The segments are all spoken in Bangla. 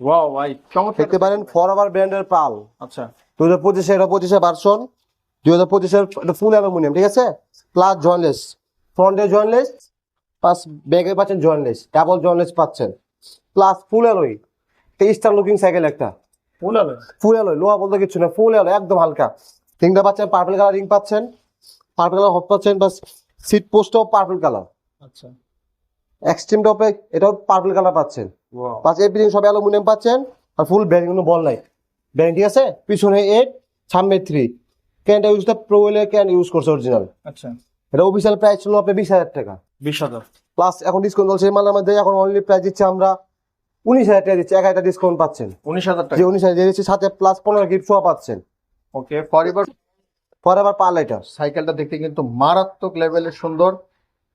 ওয়াও ভাই চমৎকার দেখতে পারেন ফরএভার ব্র্যান্ডের পাল। আচ্ছা। দুই হাজার পঁচিশে এটা পঁচিশে ভার্সন দুই হাজার পঁচিশের ফুল অ্যালুমিনিয়াম ঠিক আছে? প্লাস জয়েনলেস ফ্রন্টে জয়েনলেস প্লাস ব্যাগে পাচ্ছেন জয়েনলেস ডাবল জয়েনলেস পাচ্ছেন। প্লাস ফুল অ্যালোই তেইশটা লুকিং সাইকেল একটা। ফুল আলো ফুল অ্যালোই লোহা বলতে কিছু না ফুল অ্যালোই একদম হালকা। রিংটা পাচ্ছেন পার্পল কালার রিং পাচ্ছেন পার্পল কালার হট পাচ্ছেন বাস সিট পোস্টও পার্পল কালার আচ্ছা। এক্সট্রিম টপে এটাও পার্পল কালার পাচ্ছেন। প্লাস এভরিথিং সব অ্যালুমিনিয়াম পাচ্ছেন আর ফুল ব্যারিং কোনো বল নাই। ব্যারিং ঠিক আছে পিছনে এইট সামনে থ্রি ক্যানটা ইউজটা প্রো ওয়েলের ক্যান ইউজ করছে অরিজিনাল আচ্ছা। এটা অফিসিয়াল প্রাইস ছিল আপনার বিশ হাজার টাকা। বিশ হাজার। প্লাস এখন ডিসকাউন্ট চলছে মালের মধ্যে এখন অনলি প্রাইস দিচ্ছে আমরা উনিশ হাজার টাকা দিচ্ছি এক হাজার ডিসকাউন্ট পাচ্ছেন। উনিশ হাজার যে টাকা উনিশ হাজার দিচ্ছি সাথে প্লাস পনেরো গিফট শোয়া পাচ্ছেন। ওকে ফরএভার পরে আবার পার লাইটার সাইকেলটা দেখতে কিন্তু মারাত্মক লেভেলের সুন্দর।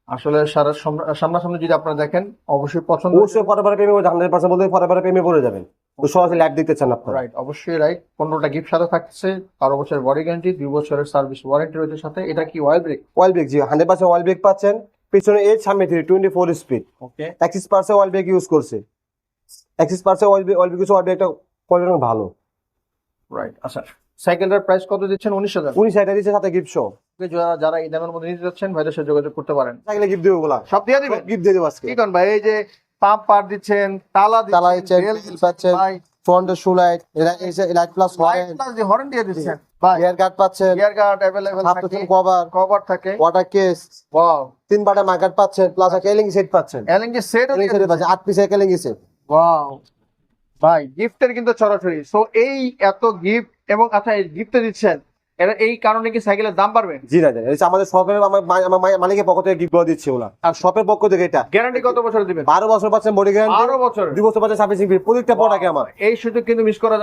আসলে সারা সামনা- সামনাসামনি যদি আপনারা দেখেন অবশ্যই পছন্দ অবশ্যই পরে পরে প্রেমে হান্ড্রেড পার্সেন্ট বলতে পরে পরে প্রেমে পড়ে যাবেন। তো সরাসরি লাইভ দেখতে চান আপনারা। রাইট অবশ্যই রাইট পনেরোটা গিফট সাথে থাকছে বারো বছরের বডি গ্যারান্টি দুই বছরের সার্ভিস ওয়ারেন্টি রয়েছে সাথে। এটা কি অয়েল ব্রেক অয়েল ব্রেক জি। হান্ড্রেড পার্সেন্ট অয়েল ব্রেক পাচ্ছেন। পিছনে এইট সামনে three twenty four speed okay axis পার্সে oil brake use করছে। Axis পার্সে oil brake oil brake oil ব্রেকটা কোয়ালিটি ভালো। রাইট আচ্ছা। সাইকেলটার প্রাইস কত দিচ্ছেন? উনিশ হাজার। উনিশ হাজার দিচ্ছে সাথে গিফট শো যারা যারা এই দামের মধ্যে নিতে যাচ্ছেন ভাইদের সাথে যোগাযোগ করতে পারেন সাইকেলে গিফট দেবো ওগুলা সব দিয়ে দিবেন গিফট দিয়ে দেবো আজকে কি করেন ভাই এই যে পাম্প পার দিচ্ছেন তালা তালা দিচ্ছেন দিচ্ছেন, rail grill পাচ্ছেন। ভাই ফ্রন্টের শু light light plus light plus দিয়ে হর্ন দিয়ে দিচ্ছেন ভাই এয়ার গার্ড পাচ্ছেন গিয়ার গার্ড अवेलेबल হাফ থাকে কভার কভার থাকে ওয়াটার কেস ওয়াও তিন বাটা মার্কার পাচ্ছেন প্লাস একটা এলিং সেট পাচ্ছেন এলএনজি সেট এলিং সেট পাচ্ছেন আট পিসের এলিং সেট ওয়াও ভাই গিফটের কিন্তু ছড়াছড়ি সো এই এত গিফট এবং আচ্ছা এই গিফটে দিচ্ছেন এটা এই কারণে কি সাইকেলের দাম বাড়বে? জি না জানি আমাদের শপের আমার মালিকের পক্ষ থেকে গিফট দিচ্ছে ওরা আর শপের পক্ষ থেকে এটা। গ্যারান্টি কত বছর দিবেন? বারো বছর পাচ্ছেন বডি গ্যারান্টি বারো বছর। দুই বছর পাচ্ছেন সার্ভিসিং প্রত্যেকটা প্রোডাক্টে আমার। এই সুযোগ কিন্তু মিস করা